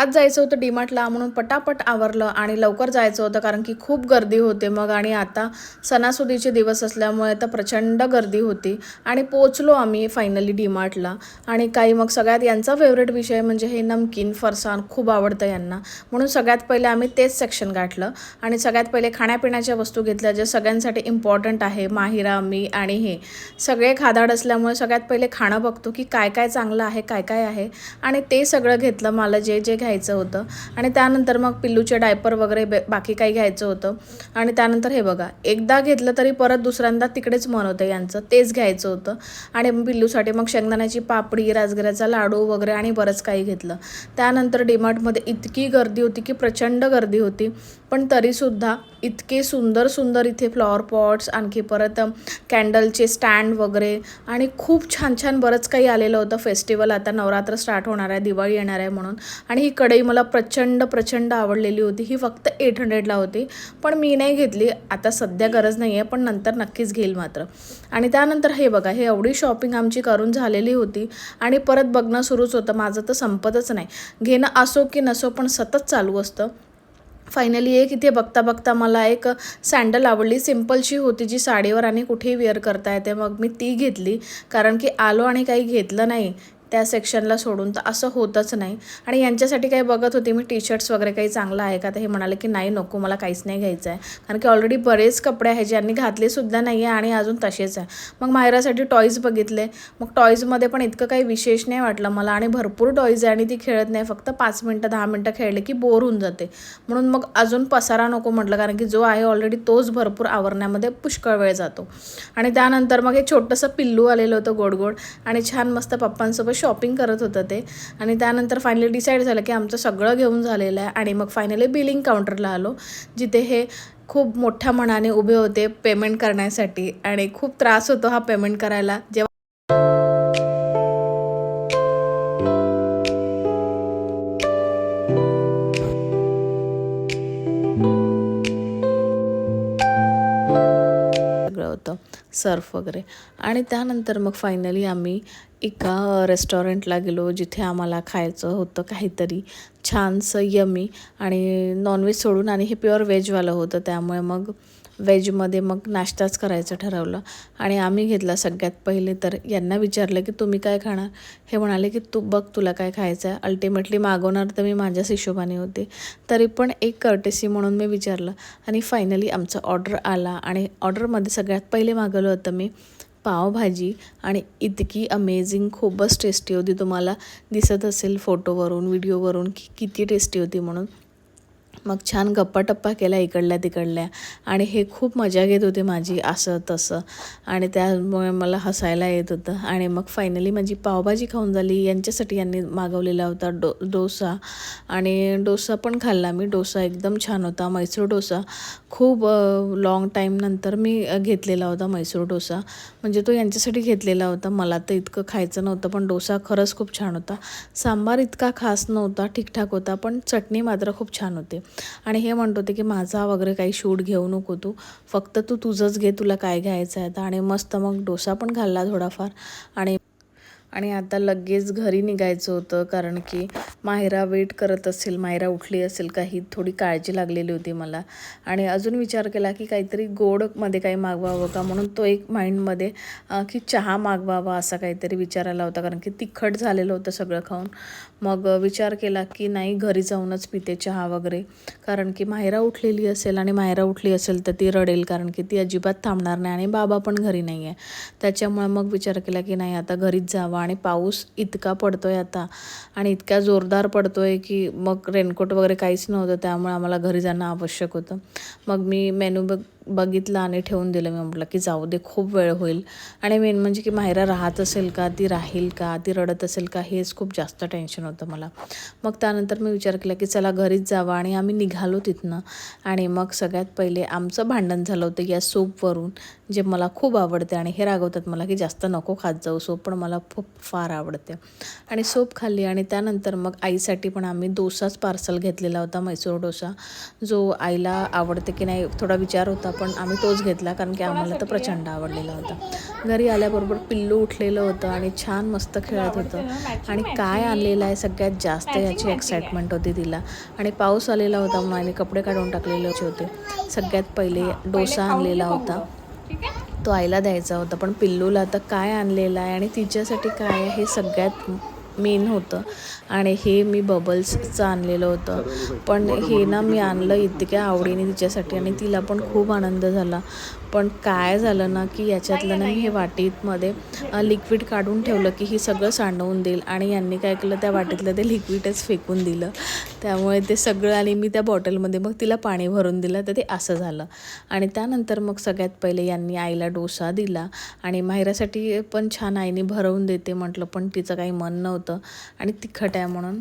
आज जायचं होतं डीमार्टला म्हणून पटापट आवरलं आणि लवकर जायचं होतं कारण की खूप गर्दी होते मग आणि आता सणासुदीचे दिवस असल्यामुळे तर प्रचंड गर्दी होती आणि पोचलो आम्ही फायनली डीमार्टला. आणि काही मग सगळ्यात यांचा फेवरेट विषय म्हणजे हे नमकीन फरसाण खूप आवडतं यांना. म्हणून सगळ्यात पहिले आम्ही तेच सेक्शन गाठलं आणि सगळ्यात पहिले खाण्यापिण्याच्या वस्तू घेतल्या जे सगळ्यांसाठी इम्पॉर्टंट आहे माहिरा मी आणि हे. सगळे खादाड असल्यामुळे सगळ्यात पहिले खाणं बघतो की काय काय चांगलं आहे काय काय आहे. आणि ते सगळं घेतलं मला जे जे घ्यायचं घ्यायचं होतं. आणि त्यानंतर मग पिल्लूचे डायपर वगैरे बे- बाकी काही घ्यायचं होतं. आणि त्यानंतर हे बघा एकदा घेतलं तरी परत दुसऱ्यांदा तिकडेच मन होतं यांचं. तेच घ्यायचं होतं. आणि पिल्लूसाठी मग शेंगदाण्याची पापडी राजगिऱ्याचा लाडू वगैरे आणि बरंच काही घेतलं. त्यानंतर डीमार्टमध्ये इतकी गर्दी होती की प्रचंड गर्दी होती. पण तरीसुद्धा इतके सुंदर सुंदर इथे फ्लॉवर पॉट्स आणखी परत कॅन्डलचे स्टँड वगैरे आणि खूप छान छान बरंच काही आलेलं होतं. फेस्टिवल आता नवरात्र स्टार्ट होणार आहे दिवाळी येणार आहे म्हणून. आणि ही कढई मला प्रचंड प्रचंड आवडलेली होती. ही फक्त एट हंड्रेडला होती. पण मी नाही घेतली. आता सध्या गरज नाही आहे पण नंतर नक्कीच घेईल मात्र. आणि त्यानंतर हे बघा हे एवढी शॉपिंग आमची करून झालेली होती. आणि परत बघणं सुरूच होतं. माझं तर संपतच नाही. घेणं असो की नसो पण सतत चालू असतं. फायनली एक इथे बघता बघता मला एक सँडल आवडली. सिम्पलची होती जी साडीवर आणि कुठेही वेअर करता येते. मग मी ती घेतली. कारण की आलो आणि काही घेतलं नाही. त्या सेक्शनला सोडून. तर असं होतच नाही. आणि यांच्यासाठी काही बघत होते मी टी शर्ट्स वगैरे काही चांगलं आहे का? तर हे म्हणाले की नाही नको मला काहीच नाही घ्यायचं आहे कारण की ऑलरेडी बरेच कपडे आहे ज्यांनी घातलेसुद्धा नाही आहे आणि अजून तसेच आहे. मग मायरासाठी टॉईज बघितले. मग टॉईजमध्ये पण इतकं काही विशेष नाही वाटलं मला आणि भरपूर टॉईज आहे आणि ती खेळत नाही. फक्त पाच मिनटं दहा मिनटं खेळले की बोर होऊन जाते. म्हणून मग अजून पसारा नको म्हटलं. कारण की जो आहे ऑलरेडी तोच भरपूर आवरण्यामध्ये पुष्कळ वेळ जातो. आणि त्यानंतर मग एक छोटंसं पिल्लू आलेलं होतं गोड गोड आणि छान मस्त पप्पांसोबत शॉपिंग करत होतं ते. आणि त्यानंतर फायनली डिसाईड झालं की आमचं सगळं घेऊन झालेलं आहे. आणि मग फायनली बिलिंग काउंटरला आलो जिथे हे खूप मोठ्या मनाने उभे होते पेमेंट करण्यासाठी. आणि खूप त्रास होतो हा पेमेंट करायला. जेव्हा सगळं होतं सर्फ वगैरे. आणि त्यानंतर मग फायनली आम्ही एका रेस्टॉरंटला गेलो जिथे आम्हाला खायचं होतं काहीतरी छानसं यमी आणि नॉनव्हेज सोडून आणि हे प्युअर व्हेजवालं होतं. त्यामुळे मग व्हेजमध्ये मग नाश्ताच करायचं ठरवलं. आणि आम्ही घेतला सगळ्यात पहिले तर यांना विचारलं की तुम्ही काय खाणार? हे म्हणाले की तू बघ तुला काय खायचं आहे अल्टिमेटली मागवणार तर मी माझ्याच हिशोबाने होते. तरी पण एक कर्टेसी म्हणून मी विचारलं आणि फायनली आमचा ऑर्डर आला. आणि ऑर्डरमध्ये सगळ्यात पहिले मागवलं होतं मी पावभाजी आणि इतकी अमेझिंग खूपच टेस्टी होती. तुम्हाला दिसत असेल फोटोवरून व्हिडिओवरून की किती टेस्टी होती म्हणून. मग छान गप्पाटप्पा केला इकडल्या तिकडल्या. आणि हे खूप मजा घेत होते माझी असं तसं. आणि त्यामुळे मला हसायला येत होतं. आणि मग फायनली माझी पावभाजी खाऊन झाली. यांच्यासाठी यांनी मागवलेला होता डो डोसा. आणि डोसा पण खाल्ला मी. डोसा एकदम छान होता. मैसूर डोसा. खूप लाँग टाईमनंतर मी घेतलेला होता मैसूर डोसा. म्हणजे तो यांच्यासाठी घेतलेला होता. मला तर इतकं खायचं नव्हतं पण डोसा खरंच खूप छान होता. सांबार इतका खास नव्हता ठीकठाक होता पण चटणी मात्र खूप छान होती. आणि हे म्हणत होते की माझा वगैरे काही शूट घेऊ नको तू. फक्त तू तुझंच घे तुला काय घ्यायचं आहे आता. आणि मस्त मग डोसा पण खाल्ला थोडाफार. आणि आणि आता लगेच घरी निघायचं होतं कारण की मायरा वेट करत असेल मायरा उठली असेल काही थोडी काळजी लागलेली होती मला. आणि अजून विचार केला की काहीतरी गोडमध्ये काही मागवावं का? म्हणून तो एक माइंडमध्ये की चहा मागवावा असा काहीतरी विचार आला होता. कारण की तिखट झालेलं होतं सगळं खाऊन. मग विचार केला की नाही घरी जाऊनच पिते चहा वगैरे. कारण की मायरा उठलेली असेल आणि मायरा उठली असेल तर ती रडेल. कारण की ती अजिबात थांबणार नाही आणि बाबा पण घरी नाही आहे. त्याच्यामुळे मग विचार केला की नाही आता घरीच जावं. आणि पाऊस इतका पडतोय आता. आणि इतक्या जोर जोरदार पडतोय की मग रेनकोट वगैरे काहीच नव्हतं त्यामुळे आम्हाला घरी जाणं आवश्यक होतं. मग मी मेनू बघ बघितलं आणि ठेवून दिलं. मी म्हटलं की जाऊ दे खूप वेळ होईल. आणि मेन म्हणजे की मायरा राहत असेल का ती राहील का ती रडत असेल का हेच खूप जास्त टेन्शन होतं मला. मग त्यानंतर मी विचार केला की चला घरीच जावा आणि आम्ही निघालो तिथनं. आणि मग सगळ्यात पहिले आमचं भांडण झालं होतं या सूपवरून जे मला खूप आवडते आणि हे रागवतात मला की जास्त नको खात जाऊ सूप पण मला खूप फार आवडते. आणि सूप खाल्ली आणि त्यानंतर मग आईसाठी पण आम्ही डोसाच पार्सल घेतलेला होता मैसूर डोसा. जो आईला आवडते की नाही थोडा विचार होता पण आम्ही तोच घेतला कारण की आम्हाला तो प्रचंड आवडलेला होता. घरी आल्याबरोबर पिल्लू उठलेलं होतं आणि छान मस्त खेळत होतं. आणि काय आणलेलं आहे सगळ्यात जास्त याची एक्साइटमेंट होती तिला. आणि पाऊस आलेला होता म्हणून आईने कपडे काढून टाकलेले होते. सगळ्यात पहिले डोसा आणलेला होता. तो आईला द्यायचा होता पण पिल्लूला आता काय आणलेलं आहे आणि तिच्यासाठी काय आहे हे सगळ्यात मेन होतं. आणि हे मी बबल्सचं आणलेलं होतं. पण हे ना मी आणलं इतक्या आवडीने तिच्यासाठी आणि तिला पण खूप आनंद झाला. पण काय झालं ना की याच्यातलं ना मी हे वाटीमध्ये लिक्विड काढून ठेवलं की ही सगळं सांडवून देईल. आणि यांनी काय केलं त्या वाटीतलं ते लिक्विडच फेकून दिलं. त्यामुळे ते सगळं आणि मी त्या बॉटलमध्ये मग तिला पाणी भरून दिलं तर ते असं झालं. आणि त्यानंतर मग सगळ्यात पहिले यांनी आईला डोसा दिला. आणि माहिरासाठी पण छान आईने भरवून देते म्हटलं पण तिचं काही मन नव्हतं. आणि तिखट आहे म्हणून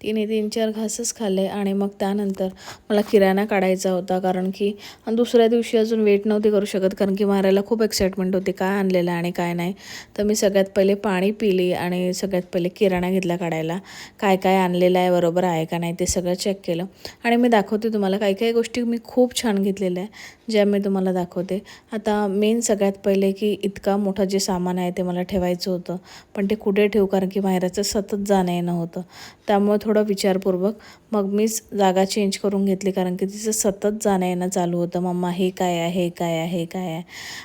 तिने तीन चार घासच खाल्ले आणि मग त्यानंतर मला किराणा काढायचा होता कारण की दुसऱ्या दिवशी अजून वेट नव्हती करू शकत कारण की मारायला खूप एक्साइटमेंट होती काय आणलेलं आणि काय नाही. तर मी सगळ्यात पहिले पाणी पिली आणि सगळ्यात पहिले किराणा घेतला काढायला. काय काय आणलेलं आहे बरोबर आहे का नाही ते सगळं चेक केलं. आणि मी दाखवते तुम्हाला काही काही गोष्टी मी खूप छान घेतलेल्या आहे ज्या मी तुम्हाला दाखवते. आता मेन सगळ्यात पहिले की इतका मोठं जे सामान आहे ते मला ठेवायचं होतं पण ते कुठे ठेवू कारण की बाहेरचं सतत जाणं येणं होतं. त्यामुळे थोडं विचारपूर्वक. मग मीच जागा चेंज करून घेतली कारण की तिचं सतत जाणं येणं चालू होतं. मम्मा हे काय आहे? हे काय आहे? हे काय आहे?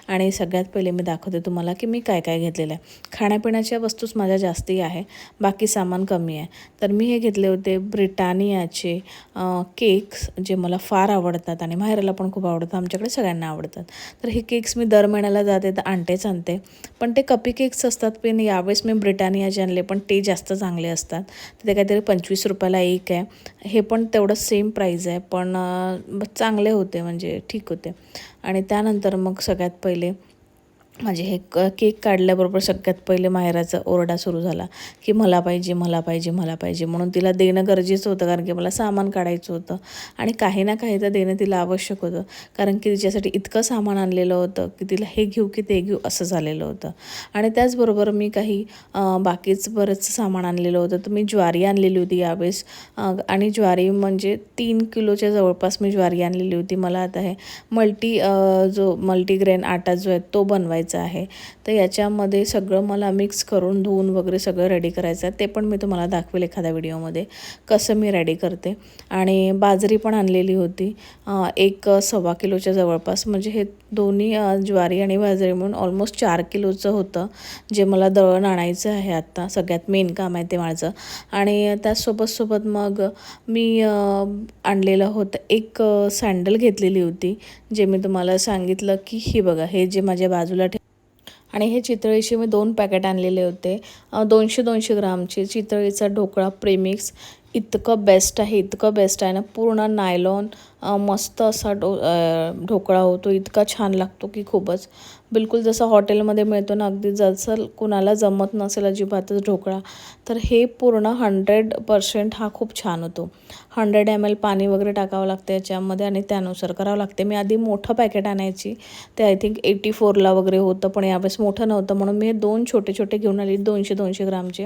आणि सगळ्यात पहिले मी दाखवते तुम्हाला की मी काय काय घेतलेलं आहे. खाण्यापिण्याच्या वस्तूच माझ्या जास्ती आहे. बाकी सामान कमी आहे. तर मी हे घेतले होते ब्रिटानियाचे केक्स जे मला फार आवडतात आणि माहेराला पण खूप आवडतात आमच्याकडे सगळ्यांना आवडतात. तर हे केक्स मी दर महिन्याला जाते तर आणतेच आणते. पण ते कपी केक्स असतात पण यावेळेस मी ब्रिटानियाचे आणले पण ते जास्त चांगले असतात. तर ते काहीतरी पंचवीस रुपयाला एक आहे. हे पण तेवढं सेम प्राईज आहे पण चांगले होते म्हणजे ठीक होते. आणि त्यानंतर मग सगळ्यात पहिले माझे हे क केक काढल्याबरोबर सगळ्यात पहिले माहेराचा ओरडा सुरू झाला की मला पाहिजे मला पाहिजे मला पाहिजे म्हणून तिला देणं गरजेचं होतं कारण की मला सामान काढायचं होतं. आणि काही ना काही तर देणं तिला आवश्यक होतं कारण की तिच्यासाठी इतकं सामान आणलेलं होतं की तिला हे घेऊ की ते घेऊ असं झालेलं होतं. आणि त्याचबरोबर मी काही बाकीच बरंच सामान आणलेलं होतं. तर मी ज्वारी आणलेली होती यावेळेस. आणि ज्वारी म्हणजे तीन किलोच्या जवळपास मी ज्वारी आणलेली होती. मला आता हे मल्टी जो मल्टीग्रेन आटा जो आहे तो बनवायचा करायचं आहे. तर याच्यामध्ये सगळं मला मिक्स करून धुवून वगैरे सगळं रेडी करायचं आहे. ते पण मी तुम्हाला दाखवेल एखाद्या व्हिडिओमध्ये कसं मी रेडी करते. आणि बाजरी पण आणलेली होती. एक सव्वा किलोच्या जवळपास. म्हणजे हे दोन्ही ज्वारी आणि बाजरी म्हणून ऑलमोस्ट चार किलोचं होतं जे मला दळण आणायचं आहे आत्ता सगळ्यात मेन काम आहे ते माझं. आणि त्याचसोबत सोबत मग मी आणलेलं होतं एक सँडल घेतलेली होती जे मी तुम्हाला सांगितलं की ही बघा हे जे माझ्या बाजूला आणि हे चितळीचे मी दोन पॅकेट आणलेले होते. दोनशे दोनशे ग्रामचे चितळीचा ढोकळा प्रेमिक्स इतकं बेस्ट आहे इतकं बेस्ट आहे ना पूर्ण नायलॉन मस्त असा डो ढोकळा होतो इतका छान लागतो की खूपच. बिलकुल जसं हॉटेलमध्ये मिळतो ना अगदी जसं कुणाला जमत नसेल अजिबातच ढोकळा तर हे पूर्ण हंड्रेड पर्सेंट हा खूप छान होतो. हंड्रेड एम एल पाणी वगैरे टाकावं लागतं याच्यामध्ये आणि त्यानुसार करावं लागते. मी आधी मोठं पॅकेट आणायची ते आय थिंक एटी फोरला वगैरे होतं पण यावेळेस मोठं नव्हतं म्हणून मी हे दोन छोटे छोटे घेऊन आली दोनशे दोनशे ग्रामचे.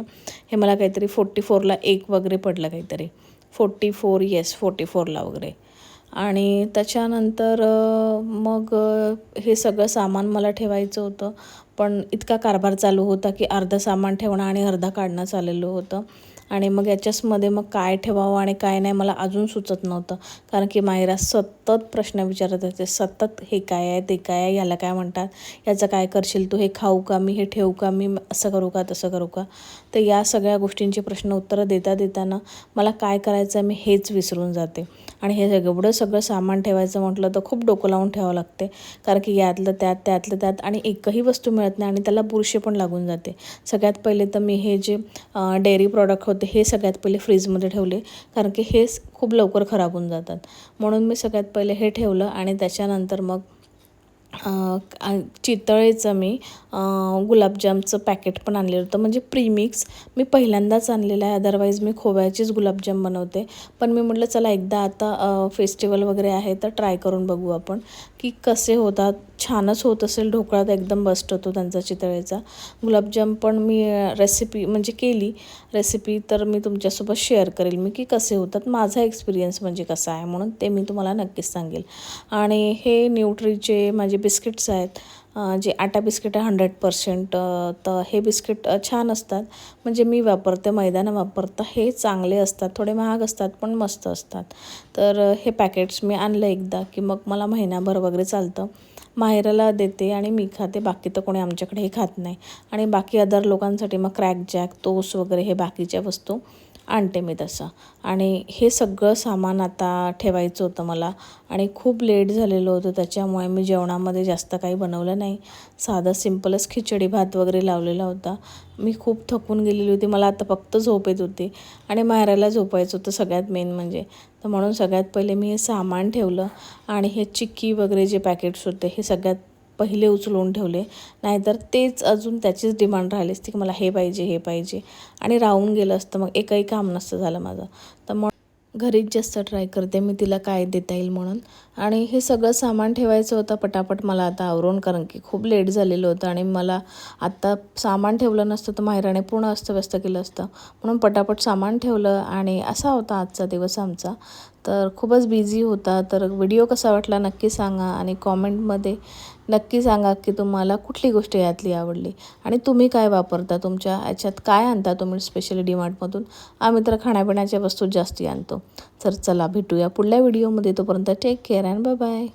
हे मला काहीतरी फोर्टी फोरला एक वगैरे पडलं काहीतरी. फोर्टी फोर येस फोर्टी फोरला वगैरे. आणि त्याच्यानंतर मग हे सगळं सामान मला ठेवायचं होतं. पण इतका कारभार चालू होता की अर्धं सामान ठेवणं आणि अर्धा काढणं चाललेलं होतं. आणि मग याच्याचमध्ये मग काय ठेवावं आणि काय नाही मला अजून सुचत नव्हतं. कारण की मायरा सतत प्रश्न विचारत होते सतत हे काय आहे ते काय आहे याला काय म्हणतात याचं काय करशील तू हे खाऊ का मी हे ठेवू का मी असं करू का तसं करू का? तर या सगळ्या गोष्टींची प्रश्न उत्तरं देता देताना मला काय करायचं आहे मी हेच विसरून जाते. आणि हे एवढं सगळं सामान ठेवायचं म्हटलं तर खूप डोकं लावून ठेवावं लागते. कारण की यातलं त्यात त्यातलं त्यात आणि एकही वस्तू मिळत नाही आणि त्याला बुरशी पण लागून जाते. सगळ्यात पहिले तर मी हे जे डेअरी प्रॉडक्ट होते हे सगळ्यात पहिले फ्रीजमध्ये ठेवले कारण की हे खूप लवकर खराब होऊन जातात. म्हणून मी सगळ्यात पहिले हे ठेवलं आणि त्याच्यानंतर मग चितळेचं मी गुलाबजामचं पॅकेट पण आणलेलं होतं. म्हणजे प्रीमिक्स मी पहिल्यांदाच आणलेलं आहे. अदरवाईज मी खोव्याचीच गुलाबजाम बनवते. पण मी म्हटलं चला एकदा आता फेस्टिवल वगैरे आहे तर ट्राय करून बघू आपण की कसे होतात छानच होत असेल ढोकळा तर एकदम बस्ट होतो त्यांचा चितळेचा. गुलाबजाम पण मी रेसिपी म्हणजे केली. रेसिपी तर मी तुमच्यासोबत शेअर करेल मी की कसे होतात. माझा एक्सपिरियन्स म्हणजे कसा आहे म्हणून ते मी तुम्हाला नक्कीच सांगेल. आणि हे न्यूट्रीचे माझे बिस्किट्स आहेत जे आटा बिस्किट आहे हंड्रेड पर्सेंट तर हे बिस्किट छान असतात. म्हणजे मी वापरते मैदानं वापरतं वापरता हे चांगले असतात थोडे महाग असतात पण मस्त असतात. तर हे पॅकेट्स मी आणलं एकदा की मग मला महिनाभर वगैरे चालतं. माहेराला देते आणि मी खाते. बाकी तर कोणी आमच्याकडे हे खात नाही. आणि बाकी अदर लोकांसाठी मग क्रॅक जॅक तोस वगैरे हे बाकीच्या वस्तू. आणते मी तसं. आणि हे सगळं सामान आता ठेवायचं होतं मला. आणि खूप लेट झालेलं होतं त्याच्यामुळे मी जेवणामध्ये जास्त काही बनवलं नाही. साधं सिम्पलच खिचडी भात वगैरे लावलेला होता. मी खूप थकून गेलेली होती. मला आता फक्त झोप येत होती. आणि माहेराला झोपायचं होतं सगळ्यात मेन म्हणजे. तर म्हणून सगळ्यात पहिले मी हे सामान ठेवलं. आणि हे चिक्की वगैरे जे पॅकेट्स होते हे सगळ्यात पहिले उचलून ठेवले. नाहीतर तेच अजून त्याचीच डिमांड राहिली असती की मला हे पाहिजे हे पाहिजे. आणि राहून गेलं असतं. मग एकही काम नसतं झालं माझं. तर मग घरीच जास्त ट्राय करते. मी तिला काय देता येईल म्हणून. आणि हे सगळं सामान ठेवायचं होतं पटापट मला आता आवरून कारण की खूप लेट झालेलं होतं आणि मला आत्ता सामान ठेवलं नसतं तर माहेराने पूर्ण अस्तव्यस्त केलं असतं. म्हणून पटापट सामान ठेवलं आणि असा होता आजचा दिवस आमचा. तर खूपच बिझी होता. तर व्हिडिओ कसा वाटला नक्की सांगा आणि कॉमेंटमध्ये नक्की सांगा की तुम्हाला कुठली गोष्ट यातली आवडली आणि तुम्ही काय वापरता? तुमच्या याच्यात काय आणता तुम्ही स्पेशली डीमार्टमधून आम्ही तर खाण्यापिण्याच्या वस्तू जास्ती आणतो. तर चला भेटूया पुढल्या व्हिडिओमध्ये. तोपर्यंत take care and bye bye